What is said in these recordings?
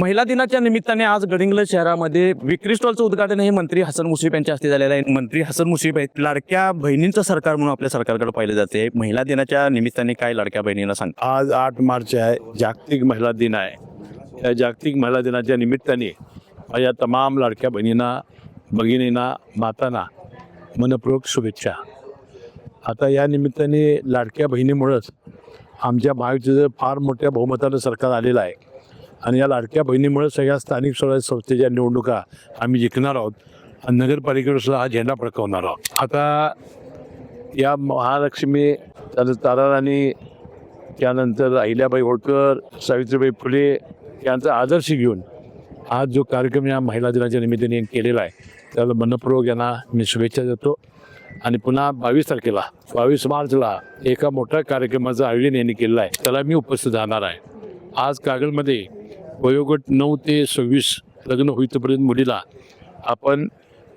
महिला दिनाच्या निमित्ताने आज गडिंग्लज शहरामध्ये विक्री स्टॉलचं उद्घाटन हे मंत्री हसन मुश्रीफ यांच्या हस्ते झालेलं आहे. मंत्री हसन मुश्रीफ आहेत लाडक्या बहिणींचं सरकार म्हणून आपल्या सरकारकडे पाहिलं जाते. महिला दिनाच्या निमित्ताने काय लाडक्या बहिणींना सांग आज आठ मार्च आहे. जागतिक महिला दिन आहे. या जागतिक महिला दिनाच्या निमित्ताने माझ्या तमाम लाडक्या बहिणींना भगिनींना मातांना मनपूर्वक शुभेच्छा. आता या निमित्ताने लाडक्या बहिणीमुळंच आमच्या महायुतीचं फार मोठ्या बहुमतानं सरकार आलेलं आहे. आणि या लाडक्या बहिणीमुळे सगळ्या स्थानिक स्वराज्य संस्थेच्या निवडणुका आम्ही जिंकणार आहोत आणि नगरपालिकेवर सुद्धा हा झेंडा फडकवणार आहोत. आता या महालक्ष्मी ताराराणी त्यानंतर अहिल्याबाई होळकर सावित्रीबाई फुले यांचा आदर्श घेऊन आज जो कार्यक्रम या महिला दिनाच्या निमित्ताने केलेला आहे त्याला मनपूर्वक यांना मी शुभेच्छा देतो. आणि पुन्हा बावीस तारखेला बावीस मार्चला एका मोठ्या कार्यक्रमाचं आयोजन यांनी केलेलं आहे त्याला मी उपस्थित राहणार आहे. आज कागलमध्ये वयोगट नऊ ते सव्वीस लग्न होईतोपर्यंत मुलीला आपण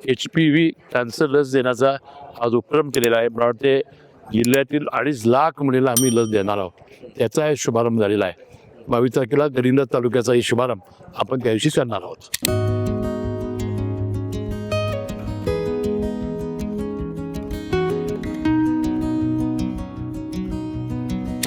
एच पी व्ही कॅन्सर लस देण्याचा आज उपक्रम केलेला आहे. मला वाटते जिल्ह्यातील अडीच लाख मुलीला आम्ही लस देणार आहोत. त्याचा शुभारंभ झालेला आहे. बावीस तारखेला गरिंद तालुक्याचा हे शुभारंभ आपण त्या दिवशी करणार आहोत.